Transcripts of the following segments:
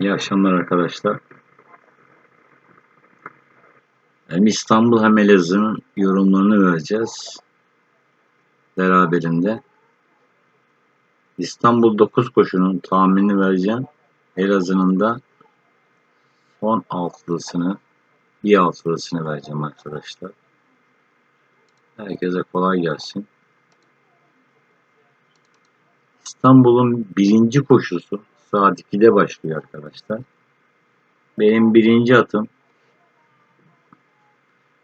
İyi akşamlar arkadaşlar. Hem İstanbul hem Elazığ'ın yorumlarını vereceğiz. Beraberinde. İstanbul 9 koşunun tahminini vereceğim. Elazığ'ın da son altılısını, bir altılısını vereceğim arkadaşlar. Herkese kolay gelsin. İstanbul'un birinci koşusu saat 2'de başlıyor arkadaşlar. Benim birinci atım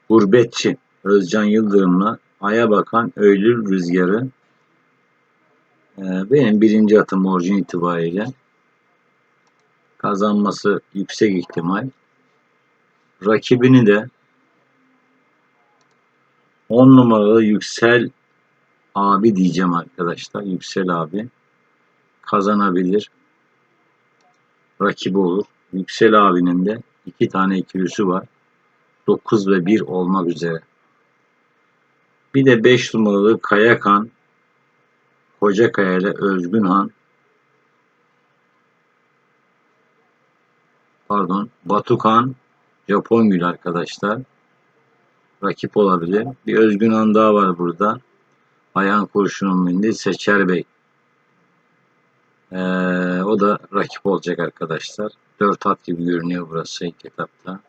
Gurbetçi Özcan Yıldırım'la Ay'a bakan Öylül Rüzgarı Ee, benim birinci atım orijin itibariyle kazanması yüksek ihtimal. Rakibini de 10 numaralı Yüksel abi diyeceğim arkadaşlar. Yüksel abi kazanabilir. Rakibi olur. Yüksel abinin de iki tane ikilisi var. 9 ve 1 olmak üzere. Bir de 5 numaralı Kayakan Kocakaya ile Özgünhan pardon Batukan Japongül arkadaşlar rakip olabilir. Bir Özgünhan daha var burada. Ayağın kurşunun bindi Seçer Bey. Ee, o da rakip olacak arkadaşlar. 4 at gibi görünüyor burası ilk etapta.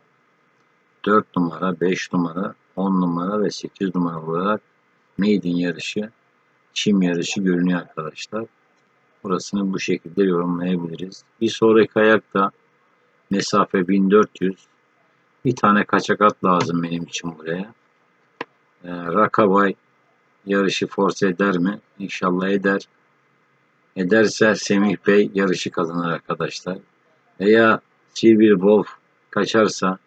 4 numara, 5 numara, 10 numara ve 8 numara olarak maiden yarışı, çim yarışı görünüyor arkadaşlar. Burasını bu şekilde yorumlayabiliriz. Bir sonraki ayakta mesafe 1400. Bir tane kaçak at lazım benim için buraya. Ee, Rakabay yarışı force eder mi? İnşallah eder. Ederse Semih Bey yarışı kazanır arkadaşlar. Veya Silver Wolf kaçarsa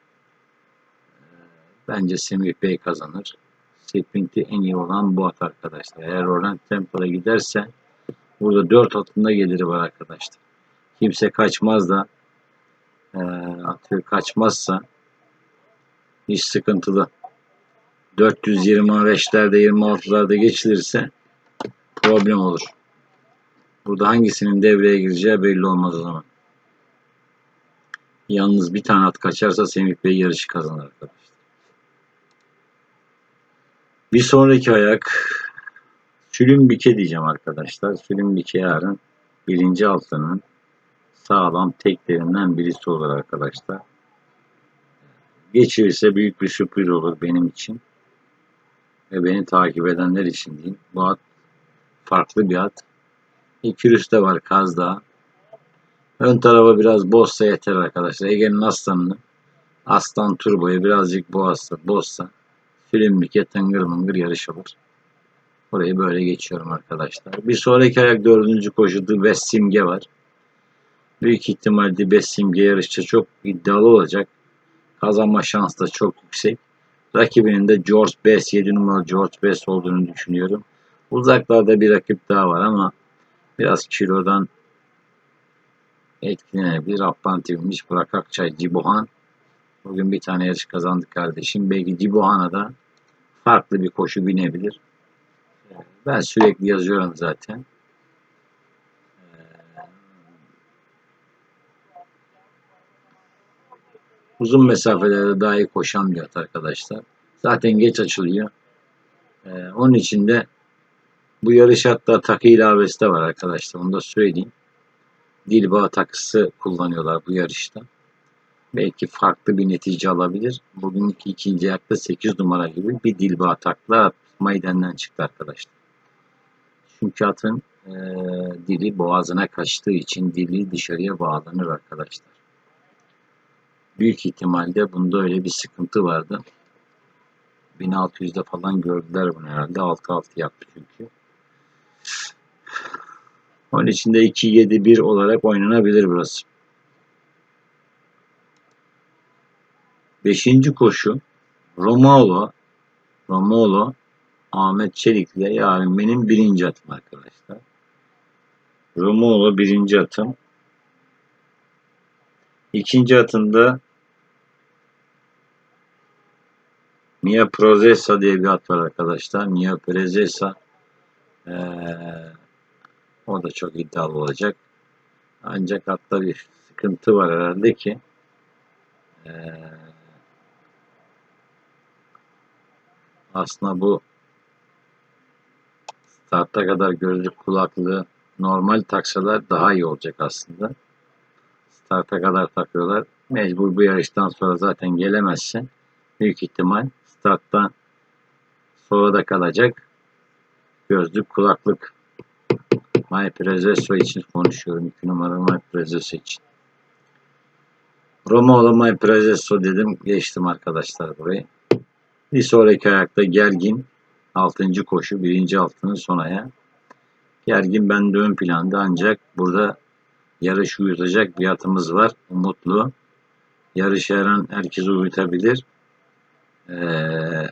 Bence Semih Bey kazanır. Sprinti en iyi olan bu at arkadaşlar. Eğer oradan tempoda giderse burada 4 atında geliri var arkadaşlar. Kimse kaçmaz da e, atıyor kaçmazsa hiç sıkıntılı. 425'lerde 26'larda geçilirse problem olur. Burada hangisinin devreye gireceği belli olmaz o zaman. Yalnız bir tane at kaçarsa Semih Bey yarışı kazanır arkadaşlar. Bir sonraki ayak Sülümbike diyeceğim arkadaşlar. Sülümbike yarın birinci altının sağlam teklerinden birisi olur arkadaşlar. Geçirirse büyük bir sürpriz olur benim için. Ve beni takip edenler için diyeyim. Bu at farklı bir at. İki de var Kazda. Ön tarafa biraz bozsa yeter arkadaşlar. Ege'nin aslanını aslan turboyu birazcık boğazsa, bozsa Filmlike tıngır mıngır yarış olur. Burayı böyle geçiyorum arkadaşlar. Bir sonraki ayak dördüncü koşuda West Simge var. Büyük ihtimalle West Simge yarışçı çok iddialı olacak. Kazanma şansı da çok yüksek. Rakibinin de George Best 7 numaralı George Best olduğunu düşünüyorum. Uzaklarda bir rakip daha var ama biraz kilodan etkilenebilir. Aplantivmiş Burak Akçay, Cibohan Bugün bir tane yarış kazandık kardeşim. Belki Cibohan'a da farklı bir koşu binebilir. Ben sürekli yazıyorum zaten. Uzun mesafelerde daha iyi koşan arkadaşlar. Zaten geç açılıyor. Onun için de bu yarış hatta takı ilavesi de var arkadaşlar. Onu da söyleyeyim. Dilbağ takısı kullanıyorlar bu yarışta belki farklı bir netice alabilir. Bugünkü ikinci ayakta 8 numara gibi bir dilba atakla maydenden çıktı arkadaşlar. Çünkü atın e, dili boğazına kaçtığı için dili dışarıya bağlanır arkadaşlar. Büyük ihtimalle bunda öyle bir sıkıntı vardı. 1600'de falan gördüler bunu herhalde. 6-6 yaptı çünkü. Onun için de 2-7-1 olarak oynanabilir burası. Beşinci koşu Romulo Romulo Ahmet Çelik ile yarın benim birinci atım arkadaşlar. Romulo birinci atım. İkinci atımda Mia Prozesa diye bir at var arkadaşlar. Mia Prozesa ee, o da çok iddialı olacak. Ancak atta bir sıkıntı var herhalde ki ee, aslında bu starta kadar gözlük kulaklığı normal taksalar daha iyi olacak aslında. Starta kadar takıyorlar. Mecbur bu yarıştan sonra zaten gelemezsin. Büyük ihtimal starttan sonra da kalacak. Gözlük kulaklık. My Prezesso için konuşuyorum. 2 numaralı My Prezesso için. Romaoğlu My Prezesso dedim. Geçtim arkadaşlar burayı. Bir sonraki ayakta Gergin. 6. koşu. birinci altının son ayağı. Gergin bende ön planda ancak burada yarış uyutacak bir atımız var. Umutlu. Yarış her an herkes uyutabilir. Ee,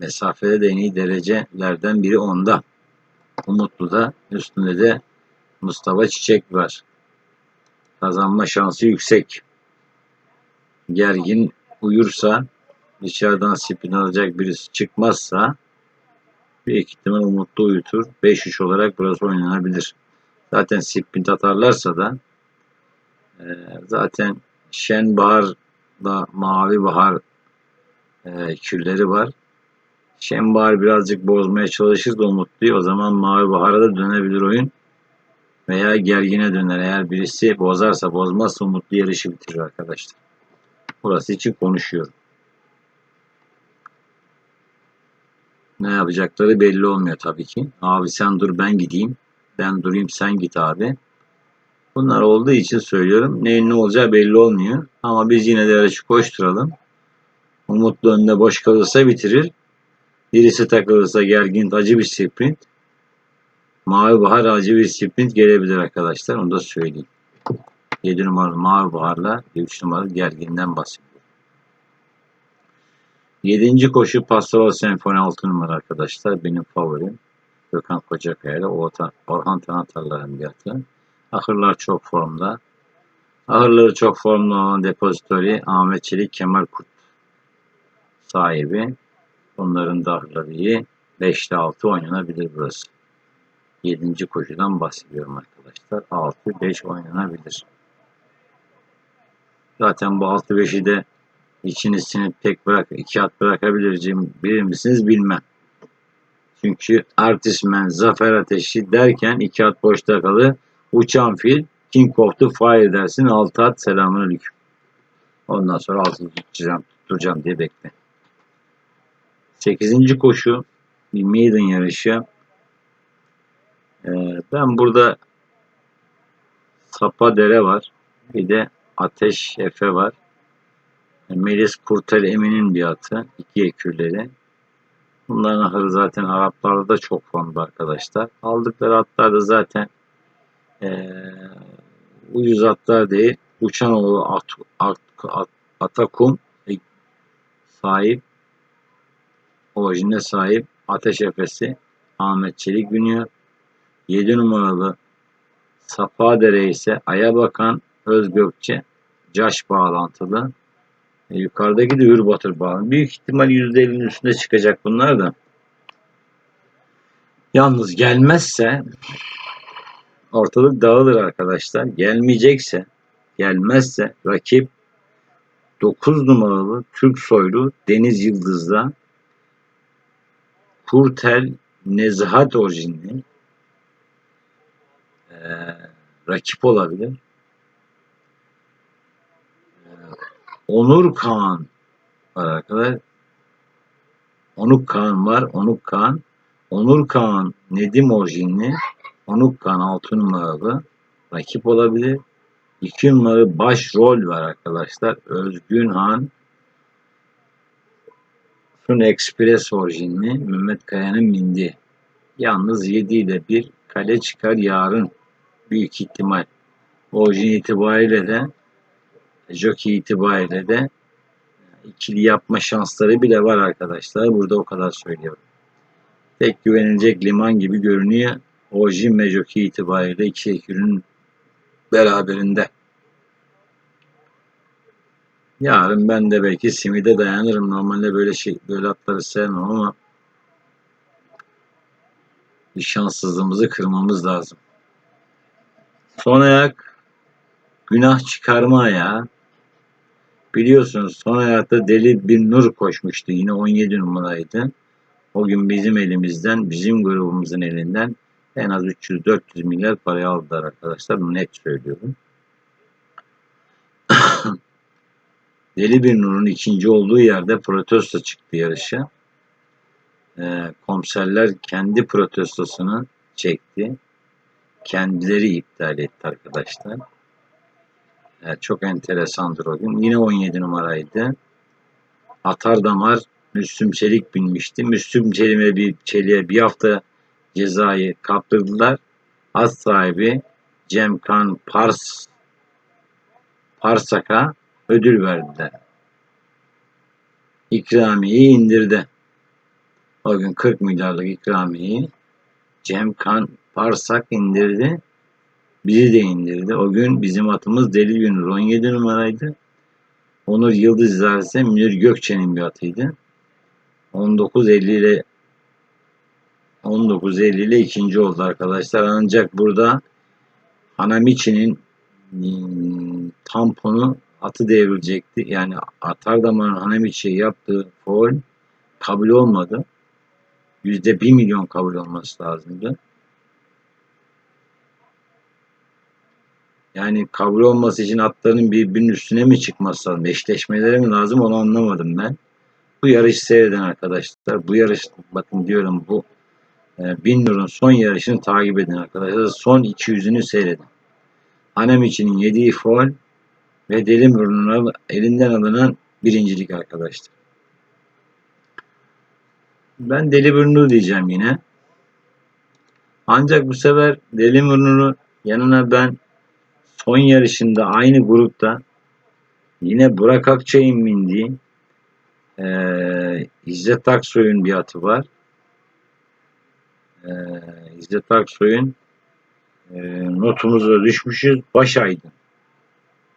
mesafede de en iyi derecelerden biri onda. Umutlu'da üstünde de Mustafa Çiçek var. Kazanma şansı yüksek. Gergin uyursa dışarıdan spin alacak birisi çıkmazsa büyük ihtimal Umutlu uyutur. 5-3 olarak burası oynanabilir. Zaten spin atarlarsa da e, zaten Şen Bahar'da Mavi Bahar e, külleri var. Şembahar birazcık bozmaya çalışır da Umutlu'yu. O zaman Mavi Bahar'a da dönebilir oyun. Veya gergine döner. Eğer birisi bozarsa bozmazsa Umutlu yarışı bitirir arkadaşlar. Burası için konuşuyorum. Ne yapacakları belli olmuyor tabii ki. Abi sen dur ben gideyim. Ben durayım sen git abi. Bunlar olduğu için söylüyorum. Neyin ne olacağı belli olmuyor. Ama biz yine de yarışı koşturalım. Umutlu önünde boş kalırsa bitirir. Birisi takılırsa gergin acı bir sprint. Mavi Bahar acı bir sprint gelebilir arkadaşlar. Onu da söyleyeyim. 7 numaralı Mavi Bahar'la 3 numaralı gerginden bahsediyorum. 7. koşu Pastoral Senfoni 6 numara arkadaşlar. Benim favorim. Gökhan Kocakaya ile Orhan Tanatarların bir atı. Ahırlar çok formda. Ahırları çok formda olan depozitori Ahmet Çelik Kemal Kurt sahibi. Bunların da ahırları iyi. 5'te 6 oynanabilir burası. 7. koşudan bahsediyorum arkadaşlar. 6-5 oynanabilir. Zaten bu 6-5'i de içini sinip tek bırak, iki at bırakabileceğim bilir misiniz bilmem. Çünkü Artismen, Zafer Ateşi derken iki at boşta kalır. Uçan fil, King of the Fire dersin. Altı at selamun aleyküm. Ondan sonra altı tutacağım, tutacağım diye bekle. Sekizinci koşu bir maiden yarışı. Ee, ben burada Sapa Dere var. Bir de Ateş Efe var. Melis Kurtel Emin'in bir atı. iki ekürleri. Bunların ahırı zaten Araplarda da çok formda arkadaşlar. Aldıkları atlar da zaten ee, ucuz atlar değil. Uçanoğlu at, at, at, Atakum sahip orijine sahip Ateş Efesi Ahmet Çelik biniyor. 7 numaralı Sapadere ise Aya Bakan Özgökçe Caş bağlantılı. E, yukarıdaki de Hürbatır bağlı. Büyük ihtimal %50'nin üstünde çıkacak bunlar da. Yalnız gelmezse ortalık dağılır arkadaşlar. Gelmeyecekse, gelmezse rakip 9 numaralı Türk soylu Deniz Yıldız'da Kurtel Nezahat orijinli e, rakip olabilir. E, Onur Kağan var arkadaşlar. Onuk Kağan var. Onuk Kağan. Onur Kağan Nedim orijinli. Onuk Kağan 6 numaralı rakip olabilir. 2 numaralı başrol var arkadaşlar. Özgün Han Sun Express orijinli Mehmet Kaya'nın mindi. Yalnız 7 ile bir kale çıkar yarın. Büyük ihtimal. Orijin itibariyle de jockey itibariyle de ikili yapma şansları bile var arkadaşlar. Burada o kadar söylüyorum. Tek güvenilecek liman gibi görünüyor. Orijin ve jockey itibariyle iki ekürün beraberinde. Yarın ben de belki simide dayanırım. Normalde böyle şey böyle atları sevmem ama bir şanssızlığımızı kırmamız lazım. Son ayak günah çıkarma ya. Biliyorsunuz son hayatta deli bir nur koşmuştu. Yine 17 numaraydı. O gün bizim elimizden, bizim grubumuzun elinden en az 300-400 milyar parayı aldılar arkadaşlar. Net söylüyorum. Deli bir Nur'un ikinci olduğu yerde protesto çıktı yarışa. Ee, komiserler kendi protestosunu çekti. Kendileri iptal etti arkadaşlar. Ee, çok enteresandır o gün. Yine 17 numaraydı. Atar damar Müslüm Çelik binmişti. Müslüm Çelik'e bir, Çelik'e bir hafta cezayı kaptırdılar. At sahibi Cemkan Pars Parsak'a ödül verdiler. İkramiyeyi indirdi. O gün 40 milyarlık ikramiyeyi Cemkan Parsak indirdi. Bizi de indirdi. O gün bizim atımız Deli Günür 17 numaraydı. Onur Yıldız ise Münir Gökçe'nin bir atıydı. 19.50 ile 19.50 ile ikinci oldu arkadaşlar. Ancak burada Hanamichi'nin hmm, tamponu atı devrilecekti. Yani atar damarın Hanamichi'ye yaptığı foul kabul olmadı. Yüzde bir milyon kabul olması lazımdı. Yani kabul olması için atların birbirinin üstüne mi çıkması lazım? Eşleşmeleri mi lazım onu anlamadım ben. Bu yarışı seyreden arkadaşlar. Bu yarış bakın diyorum bu e, Bin Nur'un son yarışını takip edin arkadaşlar. Son 200'ünü seyredin. Hanem içinin yediği foul ve Deli Nur'un elinden alınan birincilik arkadaşlar. Ben Deli Burnur diyeceğim yine. Ancak bu sefer Deli Burnur'u yanına ben son yarışında aynı grupta yine Burak Akçay'ın bindiği e, İzzet Aksoy'un bir atı var. E, İzzet Aksoy'un e, notumuza düşmüşüz. Baş aydın.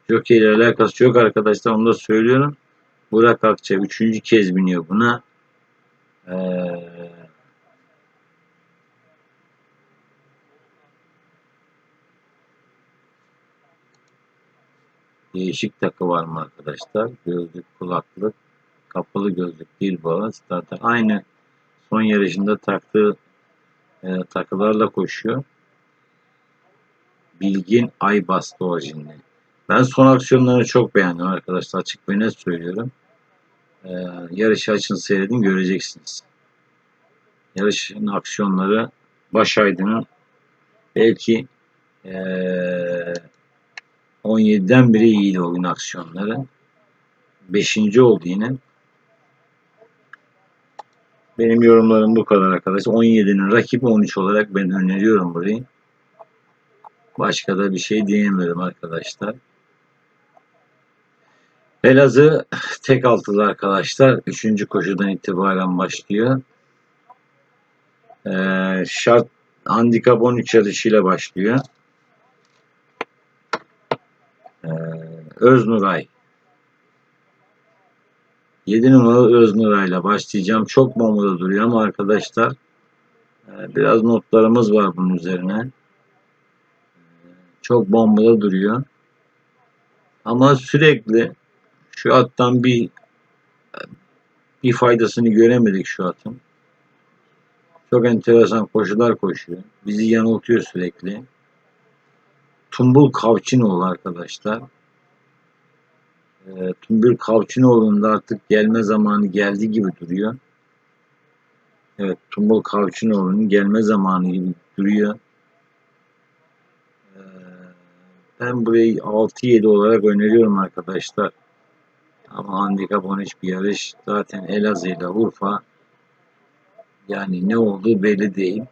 Jockey ile alakası yok arkadaşlar. Onu da söylüyorum. Burak Akçay üçüncü kez biniyor buna. Ee, değişik takı var mı arkadaşlar? Gözlük, kulaklık, kapalı gözlük, dil bağı. Zaten aynı son yarışında taktığı e, takılarla koşuyor. Bilgin ay bastı orijinli. Ben son aksiyonlarını çok beğendim arkadaşlar. Açık ve net söylüyorum. Ee, yarışı açın seyredin göreceksiniz. Yarışın aksiyonları Baş Aydın'ın belki ee, 17'den biri iyiydi o gün aksiyonları. Beşinci oldu yine. Benim yorumlarım bu kadar arkadaşlar. 17'nin rakibi 13 olarak ben öneriyorum burayı. Başka da bir şey diyemiyorum arkadaşlar. Elazığ tek altılı arkadaşlar. Üçüncü koşudan itibaren başlıyor. Ee, şart handikap 13 yarışıyla başlıyor. Ee, Öznuray 7 numaralı Öznuray ile başlayacağım. Çok bombada duruyor ama arkadaşlar e, biraz notlarımız var bunun üzerine. Çok bombada duruyor. Ama sürekli şu attan bir bir faydasını göremedik şu atın. Çok enteresan koşular koşuyor. Bizi yanıltıyor sürekli. Tumbul Kavçinoğlu arkadaşlar. E, Tumbul Kavçinoğlu'nun da artık gelme zamanı geldi gibi duruyor. Evet, Tumbul Kavçinoğlu'nun gelme zamanı gibi duruyor. E, ben burayı 6-7 olarak öneriyorum arkadaşlar. Ama handikap 13 bir yarış. Zaten Elazığ ile Urfa yani ne olduğu belli değil.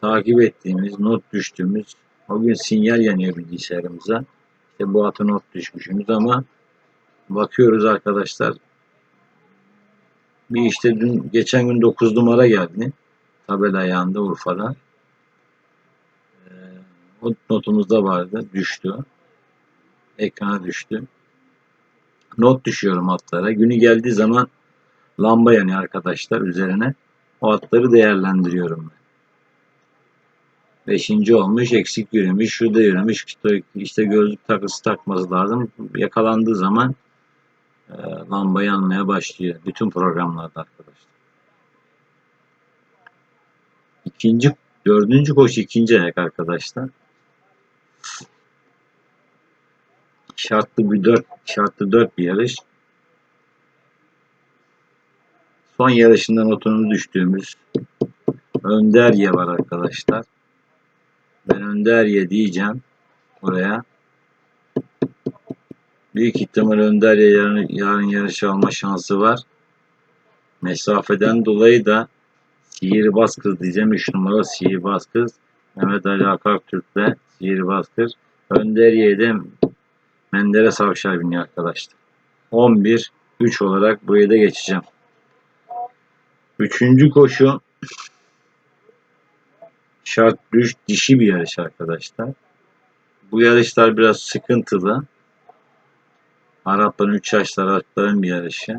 Takip ettiğimiz, not düştüğümüz o gün sinyal yanıyor bilgisayarımıza. İşte bu atı not düşmüşümüz ama bakıyoruz arkadaşlar. Bir işte dün geçen gün 9 numara geldi. Tabela ayağında Urfa'da. Ee, o notumuzda vardı. Düştü. Ekrana düştü. Not düşüyorum atlara. Günü geldiği zaman lamba yanıyor arkadaşlar üzerine. O atları değerlendiriyorum. Beşinci olmuş, eksik yürümüş, şurada yürümüş, işte gözlük takısı takması lazım. Yakalandığı zaman e, lamba yanmaya başlıyor. Bütün programlarda arkadaşlar. İkinci, dördüncü koşu ikinci ayak arkadaşlar. Şartlı bir dört, şartlı dört bir yarış. Son yarışından notunu düştüğümüz Önderye var arkadaşlar. Ben Önderye diyeceğim buraya. Büyük ihtimal Önderye yarın, yarın yarış alma şansı var. Mesafeden dolayı da Sihirbaz Kız diyeceğim. 3 numara Sihirbaz Kız. Mehmet Ali Akartürk'le Sihirbaz Kız. Önderye'de Menderes Avşar biniyor arkadaşlar. 11 3 olarak buraya da geçeceğim. Üçüncü koşu şart düş dişi bir yarış arkadaşlar. Bu yarışlar biraz sıkıntılı. Arapların 3 yaşlı Arapların bir yarışı.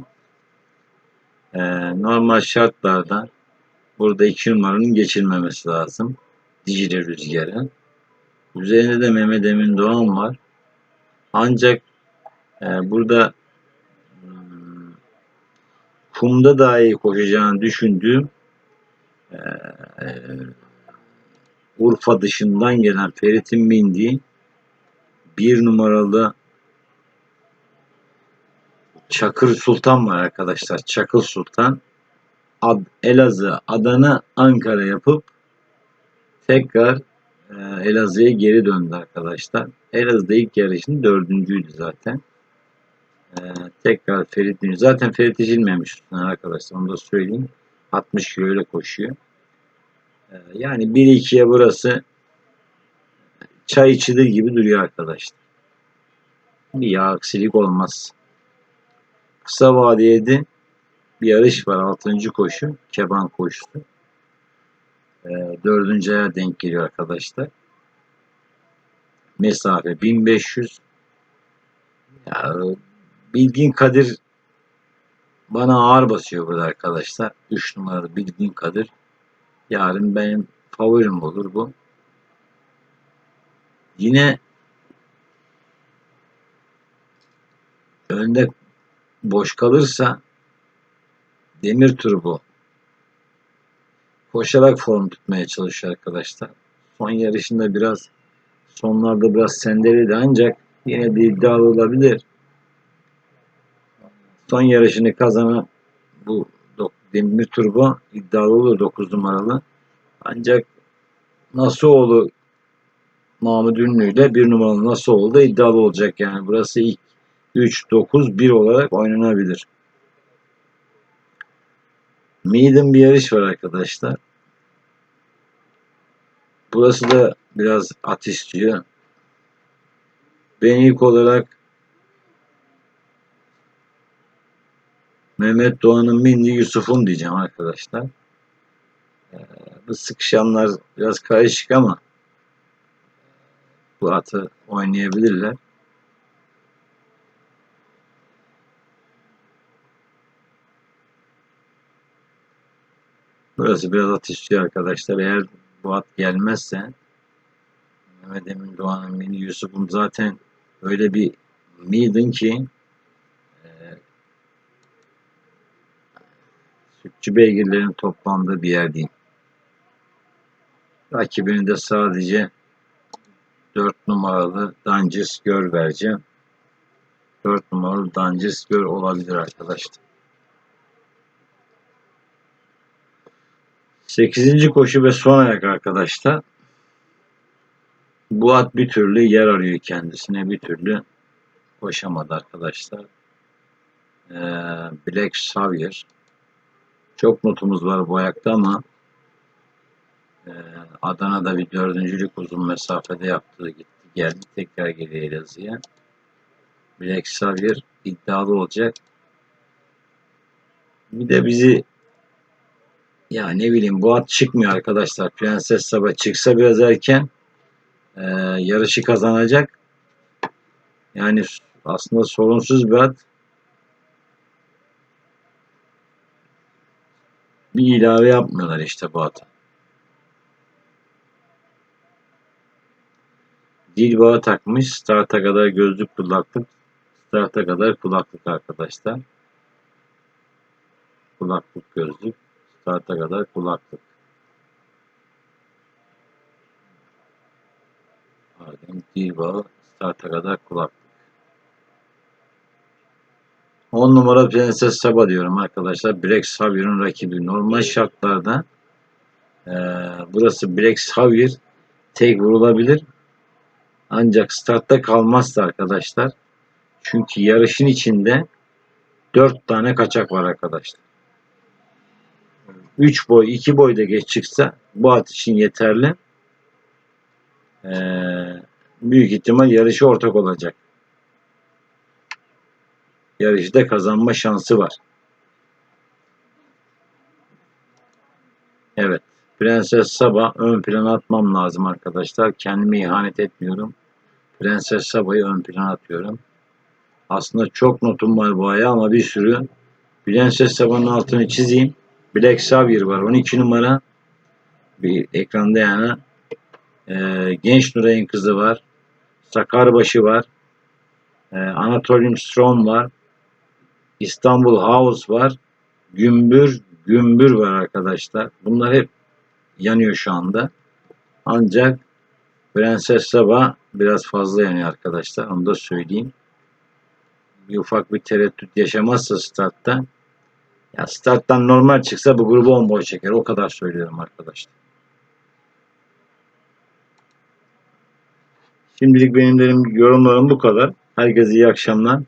Ee, normal şartlarda burada 2 numaranın geçilmemesi lazım. Dicle rüzgarı. Üzerinde de Mehmet Emin Doğan var. Ancak e, burada hmm, kumda daha iyi koşacağını düşündüğüm e, Urfa dışından gelen Ferit'in bindiği bir numaralı Çakır Sultan var arkadaşlar. Çakır Sultan. Ad, Elazığ, Adana, Ankara yapıp tekrar e, Elazığ'a geri döndü arkadaşlar. Elazığ'da ilk yarışın dördüncüydü zaten. E, tekrar Ferit binmiş. Zaten Ferit içilmemiş arkadaşlar. Onu da söyleyeyim. 60 kilo ile koşuyor. E, yani 1-2'ye burası çay içilir gibi duruyor arkadaşlar. Bir yağ aksilik olmaz. Kısa vadiyede bir yarış var. Altıncı koşu. Keban koşusu. E, dördüncü aya denk geliyor arkadaşlar. Mesafe 1500. Ya, Bilgin Kadir bana ağır basıyor burada arkadaşlar. 3 numaralı Bilgin Kadir. Yarın benim favorim olur bu. Yine önde boş kalırsa Demir Turbo koşarak form tutmaya çalışıyor arkadaşlar. Son yarışında biraz sonlarda biraz sendeledi ancak yine de iddialı olabilir. Son yarışını kazanan bu Demir Turbo iddialı olur 9 numaralı. Ancak Nasuoğlu Mahmut Ünlü ile 1 numaralı Nasuoğlu da iddialı olacak yani. Burası ilk 3, 9, 1 olarak oynanabilir. Maiden bir yarış var arkadaşlar. Burası da biraz at istiyor. Ben ilk olarak Mehmet Doğan'ın Mindi Yusuf'un diyeceğim arkadaşlar. Ee, bu sıkışanlar biraz karışık ama bu atı oynayabilirler. Burası biraz at istiyor arkadaşlar. Eğer bu at gelmezse Mehmet Emin Doğan'ın Mini Yusuf'un zaten öyle bir midin ki e, sütçü beygirlerin toplandığı bir yer değil. Rakibini de sadece 4 numaralı Dancis Gör vereceğim. 4 numaralı Dancis Gör olabilir arkadaşlar. 8. koşu ve son ayak arkadaşlar. Bu at bir türlü yer arıyor kendisine bir türlü koşamadı arkadaşlar. Ee, Black Savior. Çok notumuz var bu ayakta ama e, Adana'da bir dördüncülük uzun mesafede yaptığı gitti geldi tekrar geliyor Elazığ'a. Black Savior iddialı olacak. Bir de bizi ya ne bileyim bu at çıkmıyor arkadaşlar. Prenses Sabah çıksa biraz erken e, yarışı kazanacak. Yani aslında sorunsuz bir at. Bir ilave yapmıyorlar işte bu ata. Dil bağı takmış. Start'a kadar gözlük kulaklık. Start'a kadar kulaklık arkadaşlar. Kulaklık gözlük. Start'a kadar kulaklık. Pardon. Dil bağı. Start'a kadar kulaklık. 10 numara Prenses Saba diyorum arkadaşlar. Black Savior'un rakibi. Normal şartlarda eee, burası Black Savior tek vurulabilir. Ancak startta kalmazsa arkadaşlar. Çünkü yarışın içinde 4 tane kaçak var arkadaşlar. 3 boy, 2 boy da geç çıksa bu at için yeterli. Eee, büyük ihtimal yarışı ortak olacak. Yarışta kazanma şansı var. Evet. Prenses Saba ön plana atmam lazım arkadaşlar. Kendime ihanet etmiyorum. Prenses Saba'yı ön plana atıyorum. Aslında çok notum var bu aya ama bir sürü. Prenses Saba'nın altını çizeyim. Black Savior var 12 numara. Bir ekranda yani. Ee, Genç Nuray'ın kızı var. Sakarbaşı var. Ee, Anatolium Strom var. İstanbul House var. Gümbür, Gümbür var arkadaşlar. Bunlar hep yanıyor şu anda. Ancak Prenses Saba biraz fazla yanıyor arkadaşlar. Onu da söyleyeyim. Bir ufak bir tereddüt yaşamazsa startta ya starttan normal çıksa bu grubu 10 boy çeker. O kadar söylüyorum arkadaşlar. Şimdilik benim benim yorumlarım bu kadar. Herkese iyi akşamlar.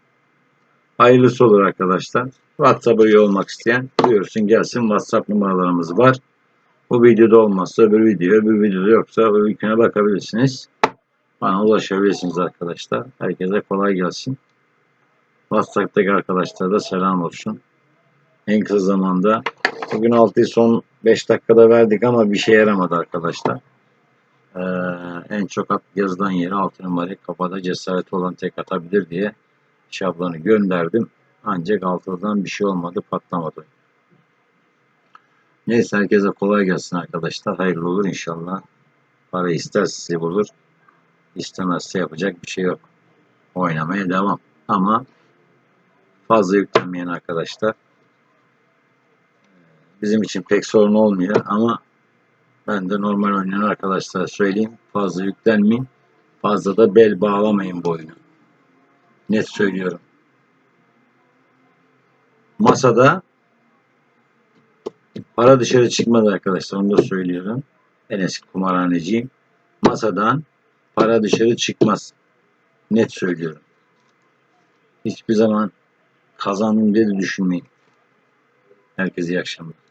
Hayırlısı olur arkadaşlar. WhatsApp'a üye olmak isteyen buyursun gelsin. WhatsApp numaralarımız var. Bu videoda olmazsa öbür video, öbür videoda yoksa öbürküne bakabilirsiniz. Bana ulaşabilirsiniz arkadaşlar. Herkese kolay gelsin. WhatsApp'taki arkadaşlara da selam olsun. En kısa zamanda bugün 6'yı son 5 dakikada verdik ama bir şey yaramadı arkadaşlar. Ee, en çok at yazılan yere 6 numarayı kafada cesareti olan tek atabilir diye şablonu gönderdim. Ancak altıdan bir şey olmadı patlamadı. Neyse herkese kolay gelsin arkadaşlar. Hayırlı olur inşallah. Para isterse sizi bulur. İstemezse yapacak bir şey yok. Oynamaya devam. Ama fazla yüklenmeyen arkadaşlar. Bizim için pek sorun olmuyor ama ben de normal oynayan arkadaşlara söyleyeyim. Fazla yüklenmeyin. Fazla da bel bağlamayın bu. Net söylüyorum. Masada para dışarı çıkmadı arkadaşlar. Onu da söylüyorum. En eski kumarhaneciyim. Masadan para dışarı çıkmaz. Net söylüyorum. Hiçbir zaman kazandım diye düşünmeyin. Herkese iyi akşamlar.